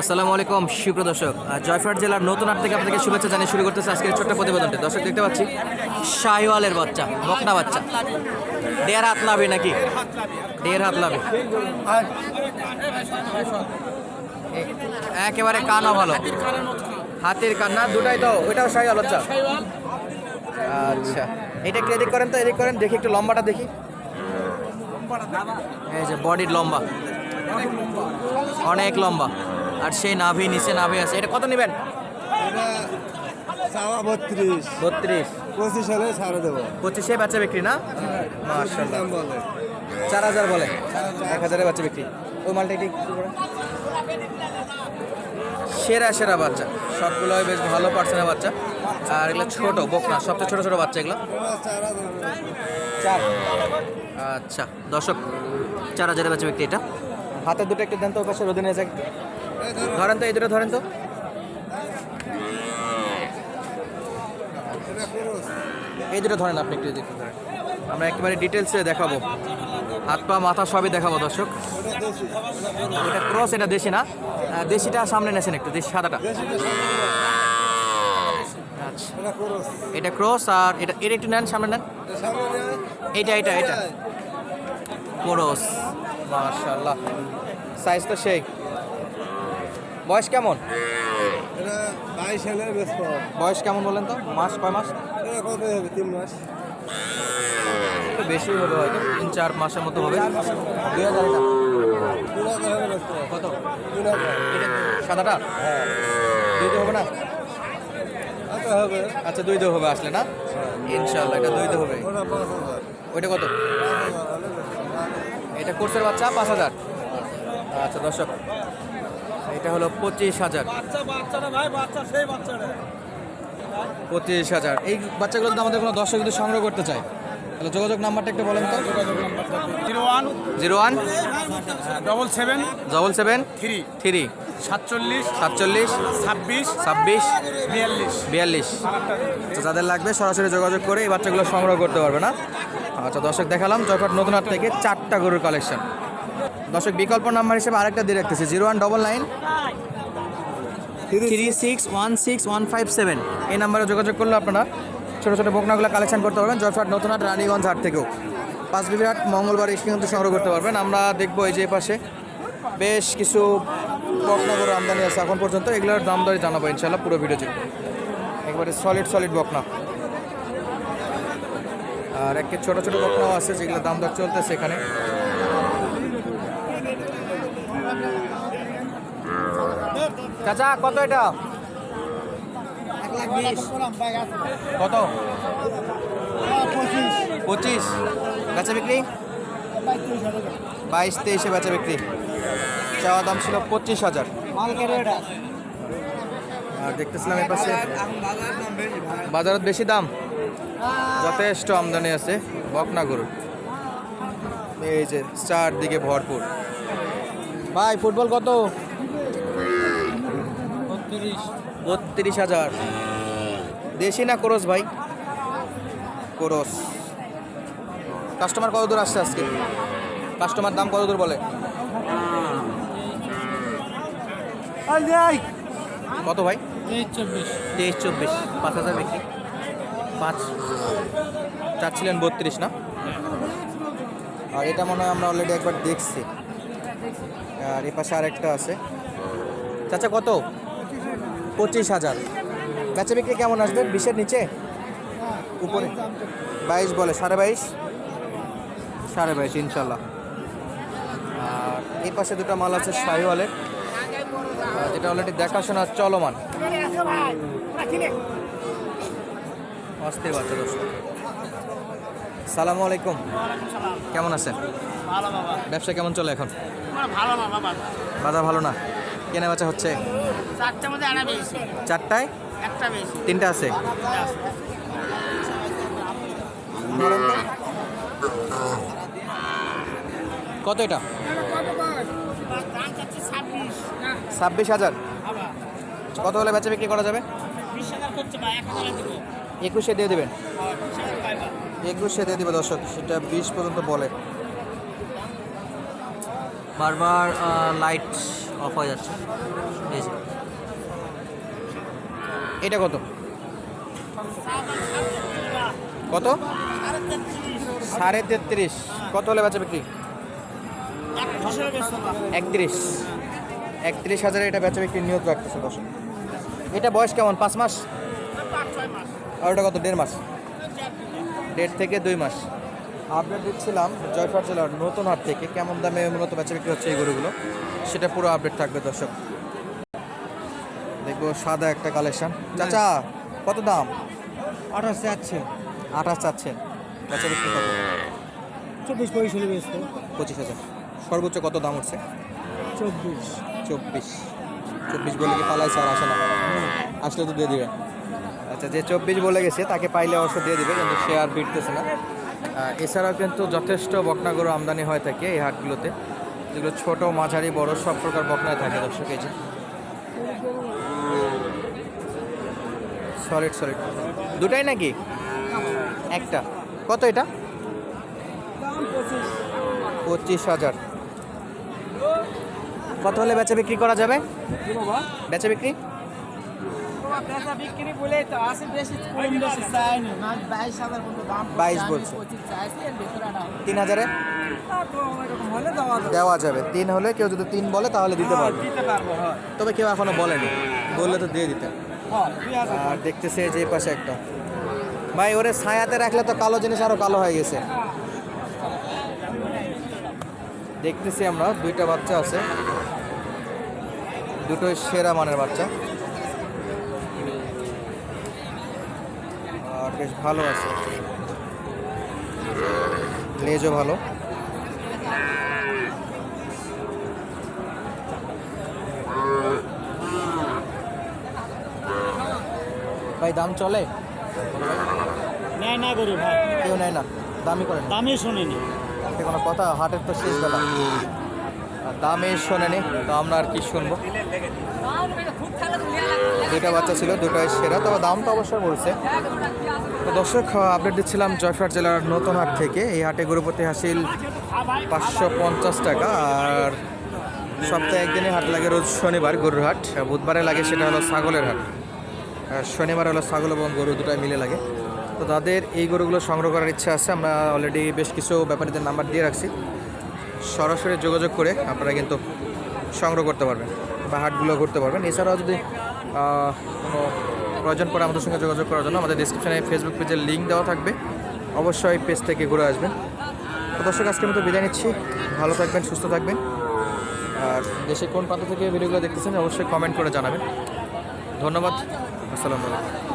আসসালামু আলাইকুম সুপ্রদর্শক জয়ফাট জেলার নতুন হাট থেকে আপনাদেরকে শুভেচ্ছা জানিয়ে শুরু করতেছে আজকের ছোট্ট প্রতিবেদনটি। দর্শক, দেখতে পাচ্ছি, শাহিওয়ালের বাচ্চা বকনা বাচ্চা। দেড় হাত লাভে নাকি? দেড় হাত লাভে। একেবারে কানা ভালো। হাতির কান্না, দুটাই তো, ওইটাও শাহিওয়াল বাচ্চা আচ্ছা এটা একটু এদিক করেন তো, এদিক করেন, দেখি একটু লম্বাটা দেখি। এই যে বডির লম্বা। অনেক লম্বা। আর সেই নাভি নিচে নাভি আছে। এটা কত নেবেন? চাওয়া বত্রিশ। বত্রিশ। পঁচিশ হলে ছাড়ে দেবো। পঁচিশে বাচ্চা বিক্রি না? দাম বলে। চার হাজার বলে? এক হাজারে বাচ্চা বিক্রি। ওই মালটা একটু সেরা সেরা বাচ্চা। সবগুলোই বেশ ভালো পার্সেন্টের বাচ্চা। আর এগুলো ছোট বকনা। সবচেয়ে ছোট ছোট বাচ্চা এগুলো? চার হাজার। চার। আচ্ছা দর্শক চার হাজারের বাচ্চা বিক্রি এটা। হাতের দুটো একটু দেন তো পাশে রোদে নিয়ে যাক ধরেন তো, এই দুটো ধরেন তো। এই দুটো ধরেন আপনি একটু দেখতে ধরেন। আমরা একেবারে ডিটেলসে দেখাবো। হাত পা, মাথা সবই দেখাবো, দর্শক। এটা ক্রস এটা দেশি না। দেশিটা সামনে নেছেন একটু, দেশি সাদাটা। আচ্ছা। এটা ক্রস আর এটা এটা একটু নেন, সামনে নেন। এটা এটা এটা। ক্রস মাশাআল্লাহ। সাইজ তো সেই। বয়স কেমন? বয়স কেমন বলেন তো? মাস কয় মাস? তিন মাস। একটু বেশি হবে হয়তো তিন চার মাসের মতো হবে। দুই হাজার কত? সাদাটা? দুই তো হবে না? কত হবে। আচ্ছা দুই তো হবে আসলে না? ইনশাল্লাহ এটা দুই তো হবে। ওইটা কত। এটা কোর্সের বাচ্চা পাঁচ হাজার। আচ্ছা দর্শক এটা হলো পঁচিশ হাজার। পঁচিশ হাজার। এই বাচ্চাগুলো যদি আমাদের কোনো দর্শক যদি সংগ্রহ করতে চায় তাহলে যোগাযোগ নাম্বারটা একটু বলেন তো। Zero one. Zero one. Double seven. Double seven. Three. Three. সাতচল্লিশ। সাতচল্লিশ। ছাব্বিশ। ছাব্বিশ। বিয়াল্লিশ। বিয়াল্লিশ। তো যাদের লাগবে সরাসরি যোগাযোগ করে এই বাচ্চাগুলো সংগ্রহ করতে পারবে না। আচ্ছা দর্শক দেখালাম জয়পাট নতুন হাট থেকে চারটা গরুর কালেকশন। দর্শক, বিকল্প নাম্বার হিসেবে আরেকটা দিয়ে রাখতেছি, zero one double nine three six one six one five seven. এই নাম্বারে যোগাযোগ করলে আপনারা ছোটো ছোটো বকনাগুলো কালেকশন করতে পারবেন জয়ফাট নতুন হাট রানীগঞ্জ হাট থেকেও। পাঁচ বিবি হাট মঙ্গলবার এসে সংগ্রহ করতে পারবেন। আমরা দেখব এই যে পাশে বেশ কিছু বকনা গরু আমদানি আছে এখন পর্যন্ত। এগুলোর দাম দরে জানাব ইনশাল্লাহ পুরো ভিডিও জুড়ে একবারে সলিড সলিড বকনা। আর একে ছোটো ছোটো বকনাও আছে যেগুলো দাম দর চলতেছে এখানে। চাচা কত এটা? কত? পঁচিশ। বেচা বিক্রি? বাইশ তেইশে বেচা বিক্রি। চাওয়া দাম ছিল পঁচিশ হাজার। আর দেখতেছিলাম এর পাশে বাজারত বেশি দাম। যথেষ্ট আমদানি আছে বকনা গরুর এই যে চারদিকে ভরপুর। ভাই ফুটবল কত? বত্রিশ হাজার। দেশি না কোরস ভাই? কোরস। কাস্টমার কত দূর আসছে আজকে? কাস্টমার দাম কত দূর বলে? কত ভাই? তেইশ, চব্বিশ। পাঁচ হাজার বিক্রি। পাঁচ। চাচ্ছিলেন বত্রিশ, না? আর এটা মনে হয় আমরা অলরেডি একবার দেখছি। আর এ পাশে আরেকটা আছে। চাচা, কত? পঁচিশ হাজার। বেচা বিক্রি কেমন আসবে? বিশের নিচে? উপরে। বাইশ বলে সাড়ে বাইশ? সাড়ে বাইশ ইনশাল্লাহ। আর এই পাশে দুটো মাল আছে শাহিওয়ালের যেটা অলরেডি দেখাশোনা চলমান। অস্থির বাচ্চা দোস্ত সালামু আলাইকুম। কেমন আছেন? ব্যবসা কেমন চলে এখন? আমার ভালো না বাবা। ভালো না? কেনা বেচা হচ্ছে? চারটার মধ্যে আনা বেশি। চারটায়? একটা তিনটা আছে? কত এটা? ছাব্বিশ হাজার। কত হলে বেচা বিক্রি করা যাবে? একুশে দিয়ে দেবেন। একুশে দিয়ে দেবে দর্শক সেটা বিশ পর্যন্ত বলে। বারবার লাইট অফ হয়ে যাচ্ছে। এটা কত? কত? সাড়ে তেত্রিশ। কত হলে বেচা বিক্রি? একত্রিশ। একত্রিশ হাজারে এটা বেচা বিক্রি নিয়োগ রাখতেছে দশ এটা বয়স কেমন? পাঁচ মাস? আর ওটা কত? দেড় মাস? দেড় থেকে দুই মাস। আপডেট দিচ্ছিলাম জয়ফাট জেলার নতুন হাট থেকে কেমন দামে মূলত বেচা বিক্রি হচ্ছে এই গরুগুলো, সেটা পুরো আপডেট থাকবে দর্শক। সাদা একটা কালেকশন চাচা কত দাম? আঠাশ যাচ্ছে আঠাশ চাচ্ছেন বেচা বিক্রি কত চব্বিশ পঁয়ষট্টি বেচতে পঁচিশ হাজার। সর্বোচ্চ কত দাম উঠছে? চব্বিশ। চব্বিশ। চব্বিশ বলে কি পালাইছে আর আসে না? আসলে তো দিয়ে দিবে। আচ্ছা যে চব্বিশ বলে গেছে তাকে পাইলে অবশ্য দিয়ে দিবে কিন্তু সে আর ফিরতেছে না। এছাড়াও কিন্তু যথেষ্ট বকনা গরু আমদানি হয়ে থাকে এই হাটগুলোতে। যেগুলো ছোট মাঝারি বড় সব প্রকার বকনায় থাকে দর্শক এই যে। Solid solid. দুটাই নাকি? একটা। কত এটা? পঁচিশ হাজার। কত হলে বেচা বিক্রি করা যাবে? বেচা বিক্রি? বিক্রি বলে তো আসে বেশি কম বেশি চাইনি বাইশ হাজার মতো দাম 22 বলছে। পঁচিশ চাইছি এর ভিতরে আনা হবে। তিন হাজারে? দেওয়া যাবে। তিন হলে কেউ যদি তিন বলে তাহলে দিতে পারবে হ্যাঁ। তবে কেউ এখনও বলেনি। বললে তো দিয়ে দিতে। আর দেখতেছে যে পাশে একটা। ভাই, ওরে ছায়াতে রাখলে তো কালো জিনিস আরও কালো হয়ে গেছে। দেখতেছি আমরা, দুইটা বাচ্চা আছে। দুটোই সেরা মানের বাচ্চা। আর বেশ ভালো আছে। লেজও ভালো। ভাই দাম চলে? নেয় না করি ভাই। কেউ নেয় না দামই করেন দামই শুনিনি। সে কোনো কথা হাটের তো শেষ বেলা দামে শোনেনি তো আমরা আর কি শুনব? দুইটা বাচ্চা ছিল দুটাই সেরা তবে দাম তো অবশ্যই বলছে। তো দর্শক আপডেট দিচ্ছিলাম জয়ফাট জেলার নতুন হাট থেকে। এই হাটে গরুপতি হাসিল পাঁচশো পঞ্চাশ টাকা আর সপ্তাহে একদিনে হাট লাগে রোজ শনিবার গরুর হাট। বুধবারে লাগে সেটা হলো ছাগলের হাট। শনিবার হলো ছাগল এবং গরু দুটাই মিলে লাগে। তো তাদের এই গরুগুলো সংগ্রহ করার ইচ্ছা আছে। আমরা অলরেডি বেশ কিছু ব্যাপারীদের নাম্বার দিয়ে রাখছি। সরাসরি যোগাযোগ করে আপনারা কিন্তু সংগ্রহ করতে পারবেন বা হাটগুলো ঘুরতে পারবেন। এছাড়াও যদি কোনো প্রয়োজন পড়ে আমাদের সঙ্গে যোগাযোগ করার জন্য আমাদের ডিসক্রিপশনে ফেসবুক পেজের লিঙ্ক দেওয়া থাকবে। অবশ্যই পেজ থেকে ঘুরে আসবেন। তো দর্শক, আজকের মতো বিদায় নিচ্ছি। ভালো থাকবেন, সুস্থ থাকবেন। আর দেশে কোন প্রান্ত থেকে ভিডিওগুলো দেখতেছেন অবশ্যই কমেন্ট করে জানাবেন। ধন্যবাদ। আসসালামু আলাইকুম।